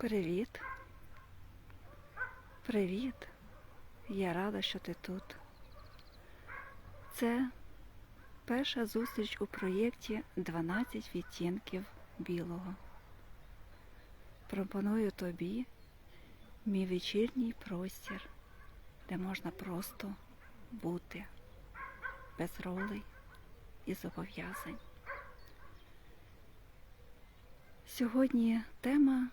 Привіт. Привіт. Я рада, що ти тут. Це перша зустріч у проєкті 12 відтінків білого. Пропоную тобі мій вечірній простір, де можна просто бути без ролей і зобов'язань. Сьогодні тема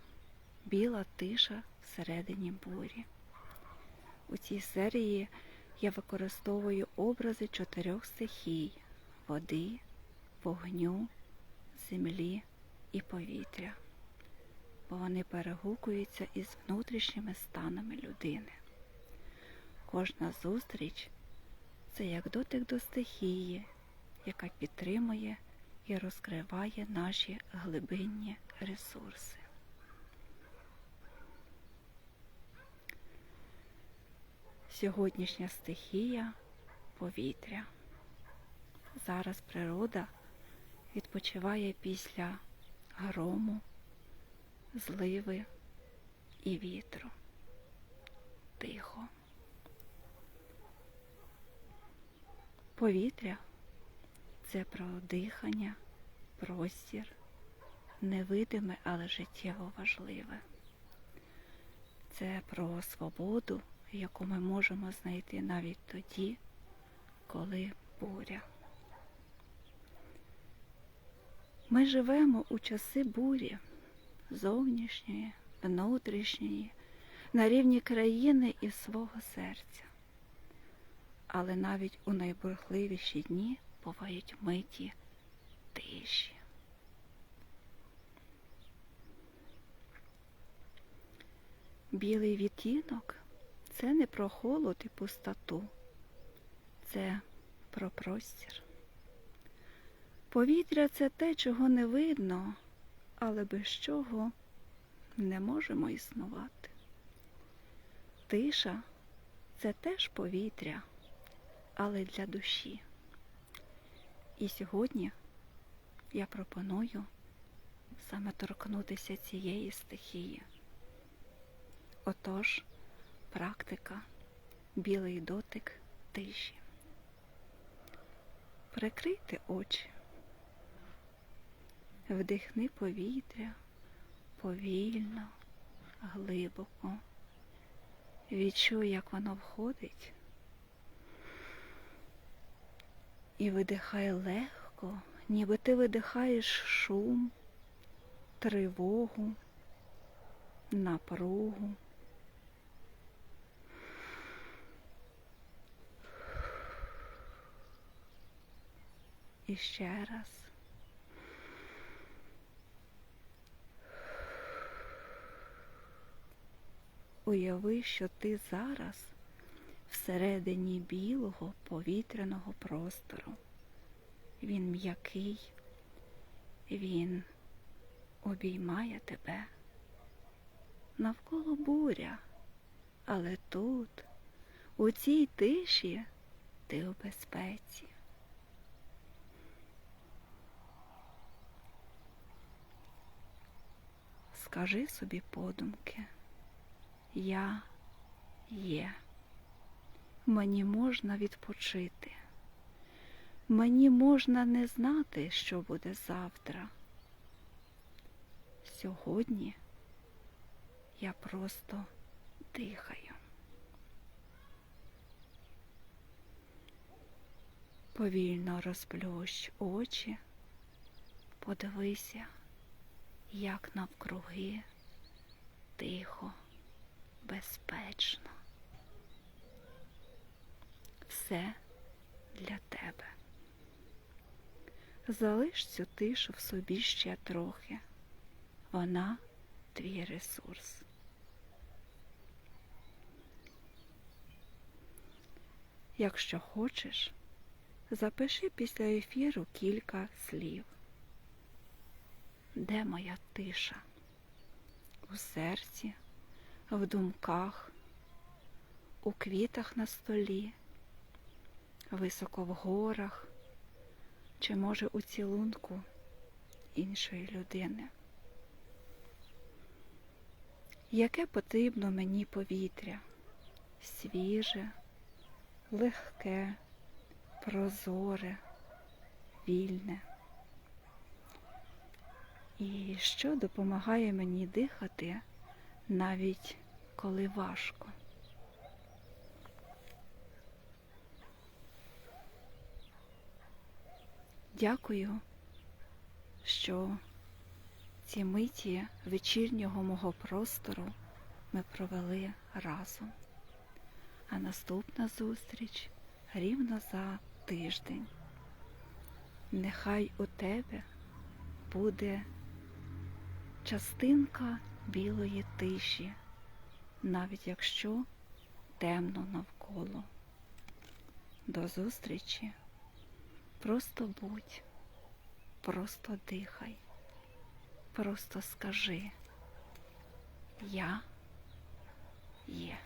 Біла тиша всередині бурі. У цій серії я використовую образи чотирьох стихій води, вогню, землі і повітря, бо вони перегукуються із внутрішніми станами людини. Кожна зустріч це як дотик до стихії, яка підтримує і розкриває наші глибинні ресурси. Сьогоднішня стихія повітря. Зараз природа відпочиває після грому, зливи і вітру. Тихо. Повітря це про дихання, простір, невидиме, але життєво важливе. Це про свободу, яку ми можемо знайти навіть тоді, коли буря. Ми живемо у часи бурі, зовнішньої, внутрішньої, на рівні країни і свого серця. Але навіть у найбурхливіші дні бувають миті тиші. Білий відтінок це не про холод і пустоту, це про простір. Повітря це те, чого не видно, але без чого не можемо існувати. Тиша це теж повітря, але для душі. І сьогодні я пропоную саме торкнутися цієї стихії. Отож, практика, білий дотик тиші. Прикрийте очі, вдихни повітря повільно, глибоко. Відчуй, як воно входить. І видихай легко, ніби ти видихаєш шум, тривогу, напругу. І ще раз. Уяви, що ти зараз всередині білого повітряного простору. Він м'який, він обіймає тебе. Навколо буря, але тут, у цій тиші, ти у безпеці. Скажи собі подумки, я є. Мені можна відпочити. Мені можна не знати, що буде завтра. Сьогодні я просто дихаю. Повільно розплющ очі, подивися, як навкруги тихо, безпечно все для тебе. Залиш цю тишу в собі ще трохи. Вона твій ресурс. Якщо хочеш, запиши після ефіру кілька слів. Де моя тиша? У серці, в думках, у квітах на столі високо в горах, чи, може, у цілунку іншої людини. яке потрібно мені повітря. Свіже, легке, прозоре, вільне. І що допомагає мені дихати, навіть коли важко. Дякую, що ці миті вечірнього мого простору ми провели разом. А наступна зустріч рівно за тиждень. Нехай у тебе буде частинка білої тиші, навіть якщо темно навколо. До зустрічі. Просто будь, просто дихай, просто скажи, я є.